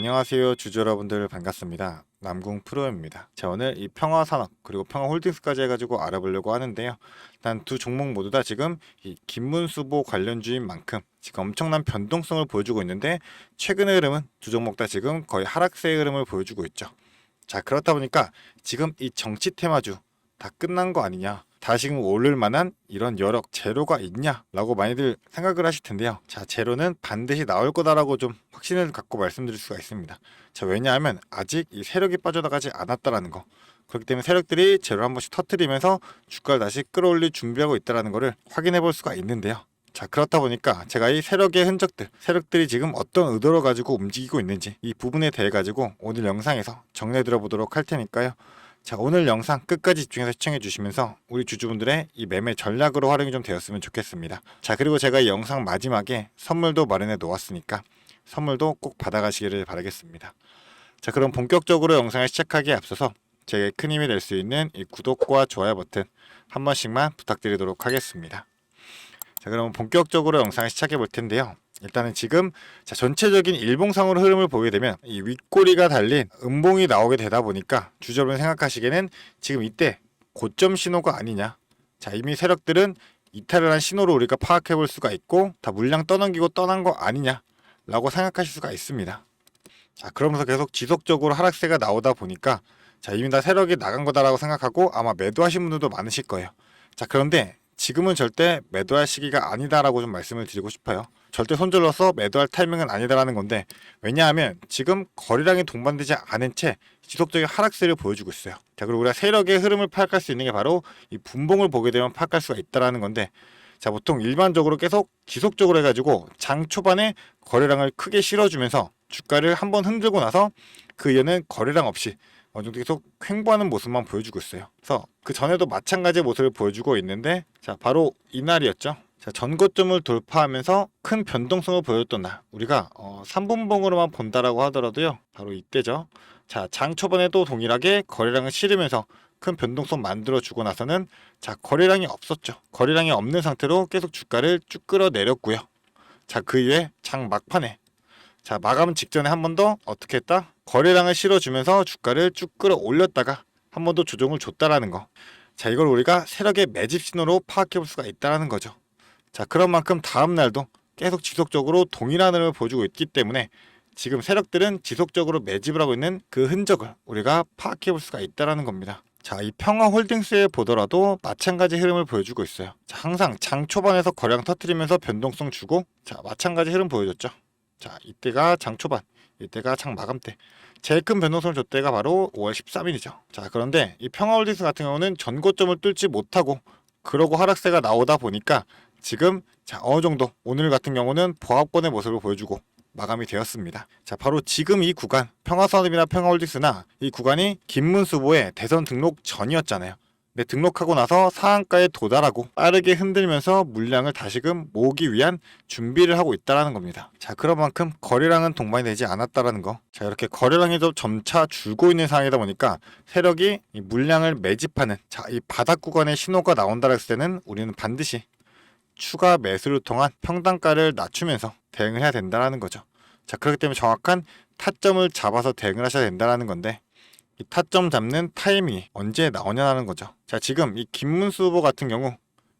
안녕하세요 주주 여러분들 반갑습니다. 남궁 프로입니다. 자 오늘 이 평화산업 그리고 평화홀딩스까지 해가지고 알아보려고 하는데요. 일단 두 종목 모두 다 지금 이 김문수보 관련주인 만큼 지금 엄청난 변동성을 보여주고 있는데 최근의 흐름은 두 종목 다 지금 거의 하락세의 흐름을 보여주고 있죠. 자 그렇다 보니까 지금 이 정치 테마주 다 끝난 거 아니냐 다시금 오를 만한 이런 여러 재료가 있냐라고 많이들 생각을 하실 텐데요. 자, 재료는 반드시 나올 거다라고 좀 확신을 갖고 말씀드릴 수가 있습니다. 자, 왜냐하면 아직 이 세력이 빠져나가지 않았다라는 거. 그렇기 때문에 세력들이 재료 한 번씩 터트리면서 주가를 다시 끌어올릴 준비하고 있다라는 거를 확인해 볼 수가 있는데요. 자 그렇다 보니까 제가 이 세력의 흔적들 세력들이 지금 어떤 의도를 가지고 움직이고 있는지 이 부분에 대해 가지고 오늘 영상에서 정리해 들어보도록 할 테니까요 자 오늘 영상 끝까지 집중해서 시청해 주시면서 우리 주주분들의 이 매매 전략으로 활용이 좀 되었으면 좋겠습니다. 자 그리고 제가 이 영상 마지막에 선물도 마련해 놓았으니까 선물도 꼭 받아가시기를 바라겠습니다. 자 그럼 본격적으로 영상을 시작하기에 앞서서 제게 큰 힘이 될 수 있는 이 구독과 좋아요 버튼 한 번씩만 부탁드리도록 하겠습니다. 자 그럼 본격적으로 영상을 시작해 볼 텐데요 일단은 지금 자, 전체적인 일봉상으로 흐름을 보게 되면 이 윗꼬리가 달린 음봉이 나오게 되다 보니까 주저분 생각하시기에는 지금 이때 고점 신호가 아니냐. 자 이미 세력들은 이탈을 한 신호로 우리가 파악해 볼 수가 있고 다 물량 떠넘기고 떠난 거 아니냐라고 생각하실 수가 있습니다. 자 그러면서 계속 지속적으로 하락세가 나오다 보니까 자 이미 다 세력이 나간 거다라고 생각하고 아마 매도하신 분들도 많으실 거예요. 자 그런데 지금은 절대 매도할 시기가 아니다라고 좀 말씀을 드리고 싶어요. 절대 손절러서 매도할 타이밍은 아니다라는 건데 왜냐하면 지금 거래량이 동반되지 않은 채 지속적인 하락세를 보여주고 있어요. 자 그리고 우리가 세력의 흐름을 파악할 수 있는 게 바로 이 분봉을 보게 되면 파악할 수가 있다라는 건데 자 보통 일반적으로 계속 지속적으로 해가지고 장 초반에 거래량을 크게 실어주면서 주가를 한번 흔들고 나서 그 이후에는 거래량 없이 어느 정도 계속 횡보하는 모습만 보여주고 있어요. 그래서 그 전에도 마찬가지의 모습을 보여주고 있는데 자 바로 이날이었죠. 자, 전고점을 돌파하면서 큰 변동성을 보였던 날 우리가 어, 3분봉으로만 본다라고 하더라도요 바로 이때죠. 자 장 초반에도 동일하게 거래량을 실으면서 큰 변동성 만들어 주고 나서는 자 거래량이 없었죠. 거래량이 없는 상태로 계속 주가를 쭉 끌어내렸고요. 자그 이후에 장 막판에 자 마감 직전에 한 번 더 어떻게 했다? 거래량을 실어주면서 주가를 쭉 끌어올렸다가 한 번 더 조정을 줬다라는 거자 이걸 우리가 세력의 매집 신호로 파악해 볼 수가 있다라는 거죠 자, 그런 만큼 다음 날도 계속 지속적으로 동일한 흐름을 보여주고 있기 때문에 지금 세력들은 지속적으로 매집을 하고 있는 그 흔적을 우리가 파악해 볼 수가 있다라는 겁니다. 자, 이 평화 홀딩스에 보더라도 마찬가지 흐름을 보여주고 있어요. 자, 항상 장 초반에서 거량 터트리면서 변동성 주고, 자, 마찬가지 흐름 보여줬죠. 자, 이때가 장 초반, 이때가 장 마감 때. 제일 큰 변동성을 줬 때가 바로 5월 13일이죠. 자, 그런데 이 평화 홀딩스 같은 경우는 전고점을 뚫지 못하고, 그러고 하락세가 나오다 보니까 지금 자 어느 정도 오늘 같은 경우는 보합권의 모습을 보여주고 마감이 되었습니다. 자 바로 지금 이 구간 평화산업이나 평화홀딩스나 이 구간이 김문수보의 대선 등록 전이었잖아요. 근데 등록하고 나서 상한가에 도달하고 빠르게 흔들면서 물량을 다시금 모으기 위한 준비를 하고 있다라는 겁니다. 자 그런 만큼 거래량은 동반이 되지 않았다라는 거. 자 이렇게 거래량이 좀 점차 줄고 있는 상황이다 보니까 세력이 이 물량을 매집하는 자 이 바닥 구간의 신호가 나온다라 했을 때는 우리는 반드시 추가 매수를 통한 평단가를 낮추면서 대응을 해야 된다는 거죠. 자 그렇기 때문에 정확한 타점을 잡아서 대응을 하셔야 된다는 건데 이 타점 잡는 타이밍이 언제 나오냐는 거죠. 자 지금 이 김문수 후보 같은 경우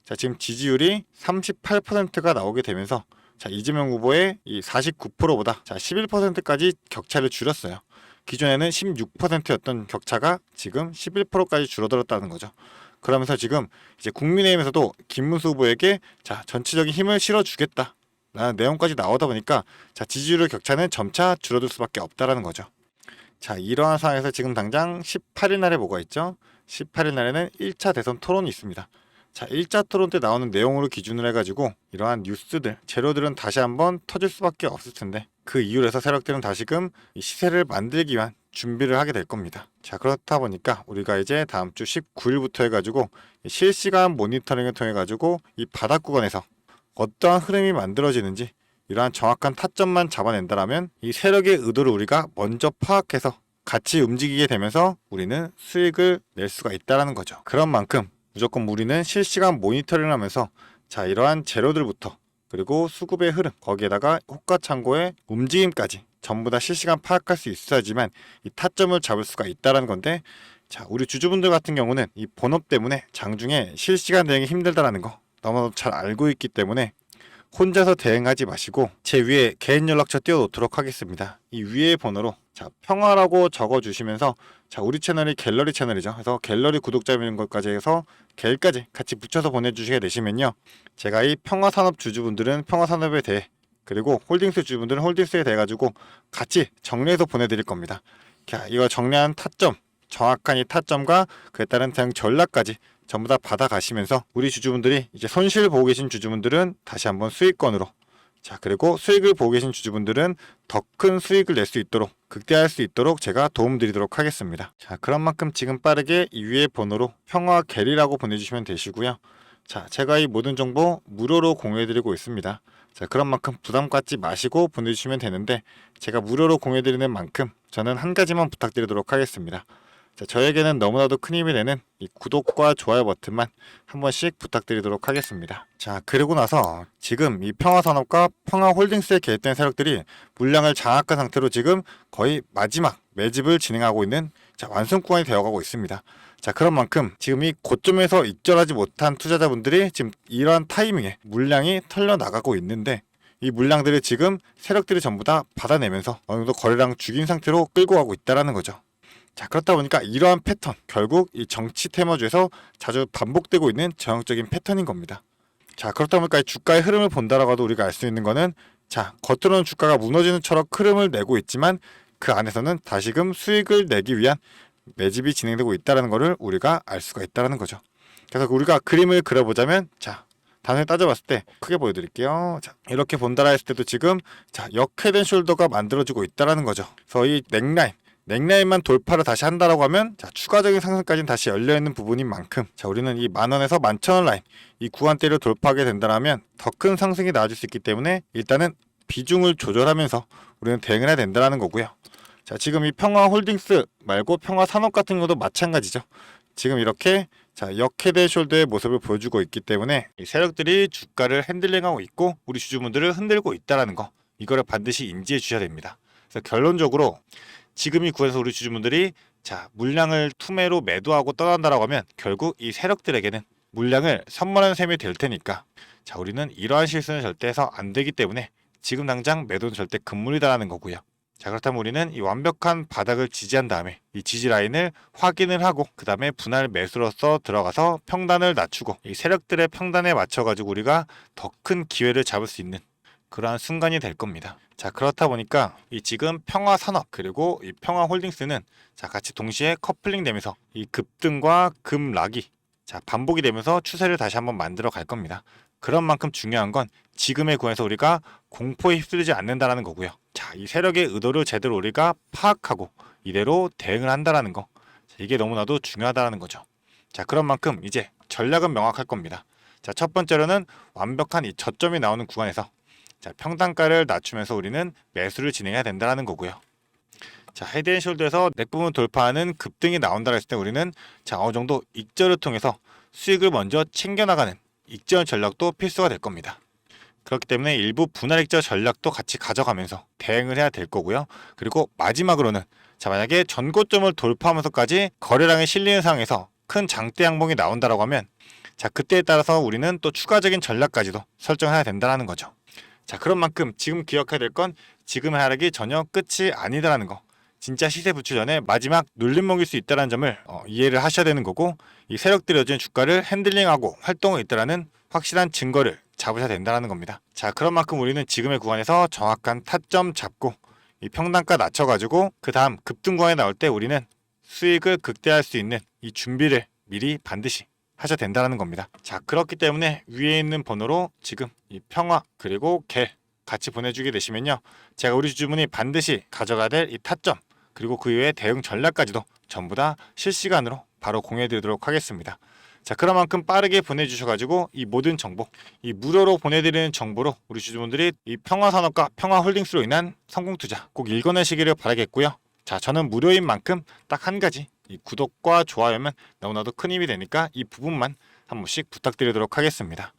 자 지금 지지율이 38%가 나오게 되면서 자 이재명 후보의 이 49%보다 자 11%까지 격차를 줄였어요. 기존에는 16%였던 격차가 지금 11%까지 줄어들었다는 거죠. 그러면서 지금 이제 국민의힘에서도 김문수 후보에게 자 전체적인 힘을 실어주겠다. 라는 내용까지 나오다 보니까 자 지지율의 격차는 점차 줄어들 수밖에 없다라는 거죠. 자 이러한 상황에서 지금 당장 18일 날에 뭐가 있죠? 18일 날에는 1차 대선 토론이 있습니다. 자 1차 토론 때 나오는 내용으로 기준을 해가지고 이러한 뉴스들 재료들은 다시 한번 터질 수밖에 없을 텐데 그 이유로 해서 세력들은 다시금 시세를 만들기 위한 준비를 하게 될 겁니다. 자 그렇다 보니까 우리가 이제 다음 주 19일부터 해가지고 실시간 모니터링을 통해 가지고 이 바닥 구간에서 어떠한 흐름이 만들어지는지 이러한 정확한 타점만 잡아낸다라면 이 세력의 의도를 우리가 먼저 파악해서 같이 움직이게 되면서 우리는 수익을 낼 수가 있다라는 거죠. 그런 만큼 무조건 우리는 실시간 모니터링을 하면서 자 이러한 재료들부터 그리고 수급의 흐름 거기에다가 호가 창고의 움직임까지 전부 다 실시간 파악할 수 있어야지만 이 타점을 잡을 수가 있다라는 건데 자 우리 주주분들 같은 경우는 이 본업 때문에 장중에 실시간 대응이 힘들다라는 거 너무 잘 알고 있기 때문에 혼자서 대응하지 마시고 제 위에 개인 연락처 띄워놓도록 하겠습니다. 이 위에 번호로 자 평화라고 적어 주시면서 자 우리 채널이 갤러리 채널이죠. 그래서 갤러리 구독자 있는 것까지 해서 갤까지 같이 붙여서 보내 주시게 되시면요. 제가 이 평화 산업 주주분들은 평화 산업에 대해 그리고 홀딩스 주주분들은 홀딩스에 대해 가지고 같이 정리해서 보내 드릴 겁니다. 자 이거 정리한 타점 정확한 이 타점과 그에 따른 대응 전략까지 전부 다 받아가시면서 우리 주주분들이 이제 손실 보고 계신 주주분들은 다시 한번 수익권으로 자 그리고 수익을 보고 계신 주주분들은 더 큰 수익을 낼 수 있도록 극대화할 수 있도록 제가 도움드리도록 하겠습니다. 자 그런 만큼 지금 빠르게 이 위에 번호로 평화 게리라고 보내주시면 되시고요. 자 제가 이 모든 정보 무료로 공유해드리고 있습니다. 자 그런 만큼 부담 갖지 마시고 보내주시면 되는데 제가 무료로 공유해드리는 만큼 저는 한 가지만 부탁드리도록 하겠습니다. 자, 저에게는 너무나도 큰 힘이 되는 이 구독과 좋아요 버튼만 한 번씩 부탁드리도록 하겠습니다. 자, 그리고 나서 지금 이 평화산업과 평화홀딩스에 개입된 세력들이 물량을 장악한 상태로 지금 거의 마지막 매집을 진행하고 있는 자, 완성 구간이 되어가고 있습니다. 자, 그런 만큼 지금 이 고점에서 익절하지 못한 투자자분들이 지금 이러한 타이밍에 물량이 털려 나가고 있는데 이 물량들을 지금 세력들이 전부 다 받아내면서 어느 정도 거래량 죽인 상태로 끌고 가고 있다라는 거죠. 자 그렇다 보니까 이러한 패턴 결국 이 정치 테마주에서 자주 반복되고 있는 전형적인 패턴인 겁니다. 자 그렇다 보니까 이 주가의 흐름을 본다라고 도 우리가 알 수 있는 거는 자 겉으로는 주가가 무너지는 처럼 흐름을 내고 있지만 그 안에서는 다시금 수익을 내기 위한 매집이 진행되고 있다는 것을 우리가 알 수가 있다는 거죠. 그래서 우리가 그림을 그려보자면 자 단순히 따져봤을 때 크게 보여드릴게요. 자 이렇게 본다라 했을 때도 지금 자 역헤드 숄더가 만들어지고 있다는 거죠. 그래서 이 넥라인 넥라인만 돌파를 다시 한다라고 하면 자, 추가적인 상승까지는 다시 열려 있는 부분인 만큼 자, 우리는 이 만 원에서 만 천 원 라인 이 구간대를 돌파하게 된다면 더 큰 상승이 나와줄 수 있기 때문에 일단은 비중을 조절하면서 우리는 대응을 해야 된다는 거고요. 자, 지금 이 평화 홀딩스 말고 평화 산업 같은 것도 마찬가지죠. 지금 이렇게 자, 역헤드 숄더의 모습을 보여주고 있기 때문에 이 세력들이 주가를 핸들링하고 있고 우리 주주분들을 흔들고 있다라는 거 이거를 반드시 인지해 주셔야 됩니다. 그래서 결론적으로 지금 이 구에서 우리 주주분들이 자 물량을 투매로 매도하고 떠난다라고 하면 결국 이 세력들에게는 물량을 선물하는 셈이 될 테니까 자 우리는 이러한 실수는 절대 해서 안 되기 때문에 지금 당장 매도는 절대 금물이다라는 거고요. 자 그렇다면 우리는 이 완벽한 바닥을 지지한 다음에 이 지지 라인을 확인을 하고 그 다음에 분할 매수로서 들어가서 평단을 낮추고 이 세력들의 평단에 맞춰 가지고 우리가 더 큰 기회를 잡을 수 있는 그러한 순간이 될 겁니다. 자 그렇다 보니까 이 지금 평화 산업 그리고 이 평화 홀딩스는 자 같이 동시에 커플링 되면서 이 급등과 급락이 자 반복이 되면서 추세를 다시 한번 만들어 갈 겁니다. 그런 만큼 중요한 건 지금의 구에서 우리가 공포에 휩쓸리지 않는다라는 거고요. 자, 이 세력의 의도를 제대로 우리가 파악하고 이대로 대응을 한다라는 거. 자, 이게 너무나도 중요하다라는 거죠. 자, 그런 만큼 이제 전략은 명확할 겁니다. 자, 첫 번째로는 완벽한 이 저점이 나오는 구간에서 자, 평단가를 낮추면서 우리는 매수를 진행해야 된다는 거고요. 자, 헤드앤숄더에서 넥 부분 돌파하는 급등이 나온다 했을 때 우리는 자, 어느 정도 익절을 통해서 수익을 먼저 챙겨나가는 익절 전략도 필수가 될 겁니다. 그렇기 때문에 일부 분할 익절 전략도 같이 가져가면서 대응을 해야 될 거고요. 그리고 마지막으로는 자 만약에 전고점을 돌파하면서까지 거래량이 실리는 상황에서 큰 장대 양봉이 나온다라고 하면 자 그때에 따라서 우리는 또 추가적인 전략까지도 설정해야 된다는 거죠. 자 그런 만큼 지금 기억해야 될 건 지금의 하락이 전혀 끝이 아니다라는 거. 진짜 시세 부추 전에 마지막 눌림목일 수 있다는 점을 어, 이해를 하셔야 되는 거고 이 세력들이 여전히 주가를 핸들링하고 활동을 있다라는 확실한 증거를 잡으셔야 된다는 겁니다. 자 그런 만큼 우리는 지금의 구간에서 정확한 타점 잡고 이 평단가 낮춰가지고 그 다음 급등 구간에 나올 때 우리는 수익을 극대화할 수 있는 이 준비를 미리 반드시 하셔야 된다는 겁니다. 자 그렇기 때문에 위에 있는 번호로 지금 이 평화 그리고 갤 같이 보내주게 되시면요. 제가 우리 주주분이 반드시 가져가야 될 이 타점 그리고 그 이외의 대응 전략까지도 전부 다 실시간으로 바로 공유해드리도록 하겠습니다. 자, 그런 만큼 빠르게 보내주셔가지고 이 모든 정보, 이 무료로 보내드리는 정보로 우리 주주분들이 이 평화산업과 평화홀딩스로 인한 성공 투자 꼭 읽어내시기를 바라겠고요. 자, 저는 무료인 만큼 딱 한 가지 이 구독과 좋아요면 너무나도 큰 힘이 되니까 이 부분만 한 번씩 부탁드리도록 하겠습니다.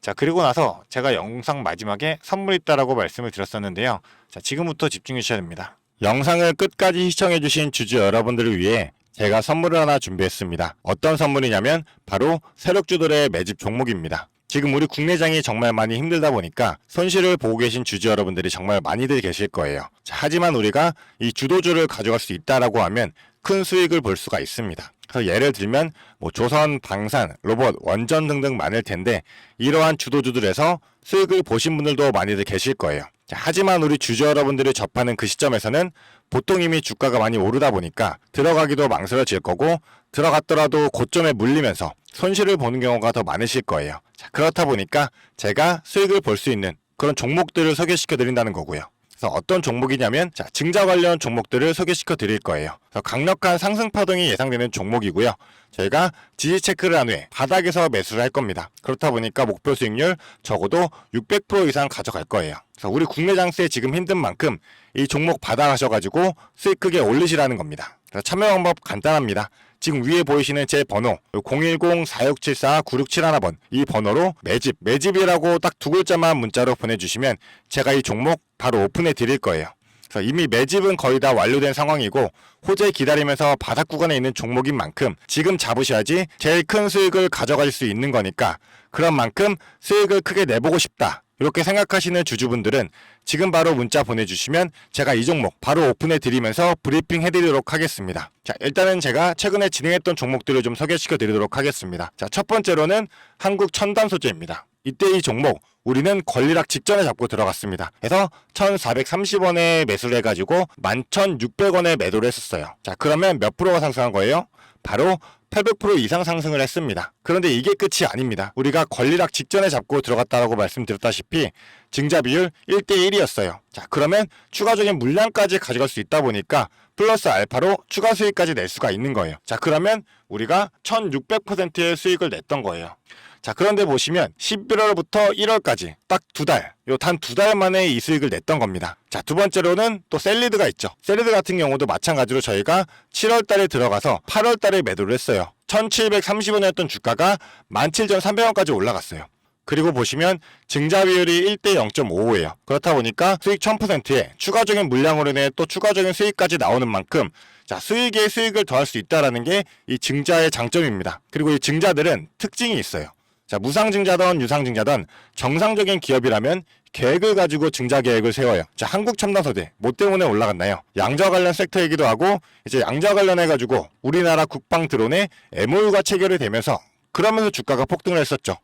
자, 그리고 나서 제가 영상 마지막에 선물 있다라고 말씀을 드렸었는데요. 자, 지금부터 집중해 주셔야 됩니다. 영상을 끝까지 시청해 주신 주주 여러분들을 위해 제가 선물을 하나 준비했습니다. 어떤 선물이냐면 바로 세력주들의 매집 종목입니다. 지금 우리 국내장이 정말 많이 힘들다 보니까 손실을 보고 계신 주주 여러분들이 정말 많이들 계실 거예요. 자, 하지만 우리가 이 주도주를 가져갈 수 있다라고 하면 큰 수익을 볼 수가 있습니다. 그래서 예를 들면 뭐 조선, 방산, 로봇, 원전 등등 많을 텐데 이러한 주도주들에서 수익을 보신 분들도 많이들 계실 거예요. 자, 하지만 우리 주주 여러분들이 접하는 그 시점에서는 보통 이미 주가가 많이 오르다 보니까 들어가기도 망설여질 거고 들어갔더라도 고점에 물리면서 손실을 보는 경우가 더 많으실 거예요. 자, 그렇다 보니까 제가 수익을 볼 수 있는 그런 종목들을 소개시켜 드린다는 거고요. 그래서 어떤 종목이냐면 자, 증자 관련 종목들을 소개시켜 드릴 거예요. 강력한 상승 파동이 예상되는 종목이고요. 저희가 지지 체크를 한 후에 바닥에서 매수를 할 겁니다. 그렇다 보니까 목표 수익률 적어도 600% 이상 가져갈 거예요. 그래서 우리 국내 장세 지금 힘든 만큼 이 종목 받아가셔가지고 수익 크게 올리시라는 겁니다. 그래서 참여 방법 간단합니다. 지금 위에 보이시는 제 번호 010-4674-9671번 이 번호로 매집, 매집이라고 딱 두 글자만 문자로 보내주시면 제가 이 종목 바로 오픈해 드릴 거예요. 그래서 이미 매집은 거의 다 완료된 상황이고 호재 기다리면서 바닥 구간에 있는 종목인 만큼 지금 잡으셔야지 제일 큰 수익을 가져갈 수 있는 거니까 그런 만큼 수익을 크게 내보고 싶다. 이렇게 생각하시는 주주분들은 지금 바로 문자 보내주시면 제가 이 종목 바로 오픈해 드리면서 브리핑 해드리도록 하겠습니다. 자, 일단은 제가 최근에 진행했던 종목들을 좀 소개시켜 드리도록 하겠습니다. 자, 첫 번째로는 한국 첨단 소재입니다. 이때 이 종목 우리는 권리락 직전에 잡고 들어갔습니다. 그래서 1,430원에 매수를 해가지고 11,600원에 매도를 했었어요. 자, 그러면 몇 프로가 상승한 거예요? 바로 800% 이상 상승을 했습니다. 그런데 이게 끝이 아닙니다. 우리가 권리락 직전에 잡고 들어갔다라고 말씀드렸다시피 증자 비율 1대 1이었어요. 자, 그러면 추가적인 물량까지 가져갈 수 있다 보니까 플러스 알파로 추가 수익까지 낼 수가 있는 거예요. 자, 그러면 우리가 1600%의 수익을 냈던 거예요. 자, 그런데 보시면 11월부터 1월까지 딱 두 달, 요 단 두 달 만에 이 수익을 냈던 겁니다. 자, 두 번째로는 또 셀리드가 있죠. 셀리드 같은 경우도 마찬가지로 저희가 7월 달에 들어가서 8월 달에 매도를 했어요. 1730원이었던 주가가 17,300원까지 올라갔어요. 그리고 보시면 증자 비율이 1대 0.55예요. 그렇다 보니까 수익 1000%에 추가적인 물량으로 인해 또 추가적인 수익까지 나오는 만큼 자, 수익에 수익을 더할 수 있다라는 게 이 증자의 장점입니다. 그리고 이 증자들은 특징이 있어요. 자, 무상증자든 유상증자든 정상적인 기업이라면 계획을 가지고 증자 계획을 세워요. 자, 한국 첨단소재 뭐 때문에 올라갔나요? 양자 관련 섹터이기도 하고 이제 양자 관련해 가지고 우리나라 국방 드론에 MOU가 체결이 되면서 그러면서 주가가 폭등을 했었죠.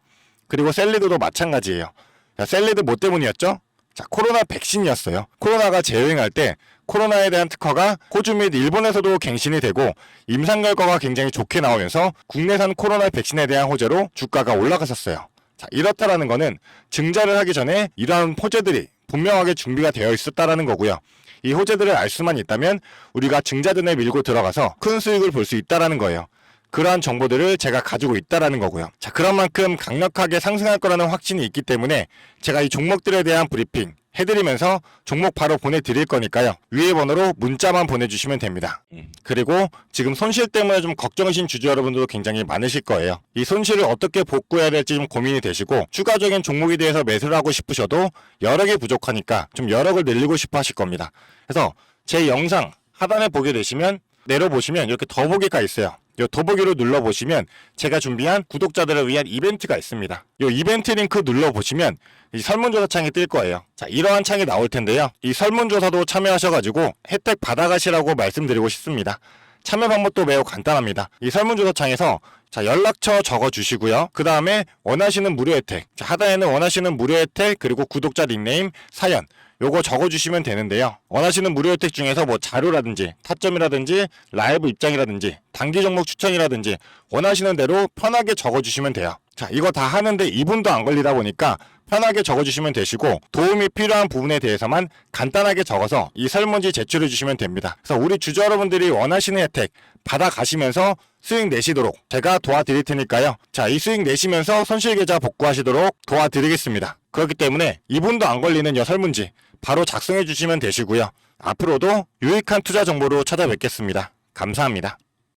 그리고 셀리드도 마찬가지예요. 자, 셀리드 뭐 때문이었죠? 자, 코로나 백신이었어요. 코로나가 재유행할 때 코로나에 대한 특허가 호주 및 일본에서도 갱신이 되고 임상 결과가 굉장히 좋게 나오면서 국내산 코로나 백신에 대한 호재로 주가가 올라갔었어요. 자, 이렇다라는 거는 증자를 하기 전에 이러한 호재들이 분명하게 준비가 되어 있었다라는 거고요. 이 호재들을 알 수만 있다면 우리가 증자전에 밀고 들어가서 큰 수익을 볼 수 있다라는 거예요. 그러한 정보들을 제가 가지고 있다라는 거고요. 자, 그런 만큼 강력하게 상승할 거라는 확신이 있기 때문에 제가 이 종목들에 대한 브리핑 해드리면서 종목 바로 보내드릴 거니까요. 위에 번호로 문자만 보내주시면 됩니다. 그리고 지금 손실 때문에 좀 걱정이신 주주 여러분들도 굉장히 많으실 거예요. 이 손실을 어떻게 복구해야 될지 좀 고민이 되시고 추가적인 종목에 대해서 매수를 하고 싶으셔도 여력이 부족하니까 좀 여력을 늘리고 싶어 하실 겁니다. 그래서 제 영상 하단에 보게 되시면 내려보시면 이렇게 더보기가 있어요. 이 더보기를 눌러보시면 제가 준비한 구독자들을 위한 이벤트가 있습니다. 이 이벤트 링크 눌러보시면 이 설문조사 창이 뜰 거예요. 자, 이러한 창이 나올 텐데요. 이 설문조사도 참여하셔가지고 혜택 받아가시라고 말씀드리고 싶습니다. 참여 방법도 매우 간단합니다. 이 설문조사 창에서 자, 연락처 적어주시고요. 그 다음에 원하시는 무료 혜택. 자, 하단에는 원하시는 무료 혜택, 그리고 구독자 닉네임, 사연. 요거 적어주시면 되는데요. 원하시는 무료 혜택 중에서 뭐 자료라든지 타점이라든지 라이브 입장이라든지 단기 종목 추천이라든지 원하시는 대로 편하게 적어주시면 돼요. 자, 이거 다 하는데 2분도 안 걸리다 보니까 편하게 적어주시면 되시고 도움이 필요한 부분에 대해서만 간단하게 적어서 이 설문지 제출해 주시면 됩니다. 그래서 우리 주주 여러분들이 원하시는 혜택 받아가시면서 수익 내시도록 제가 도와드릴 테니까요. 자, 이 수익 내시면서 손실 계좌 복구하시도록 도와드리겠습니다. 그렇기 때문에 2분도 안 걸리는 이 설문지 바로 작성해 주시면 되시고요. 앞으로도 유익한 투자 정보로 찾아뵙겠습니다. 감사합니다.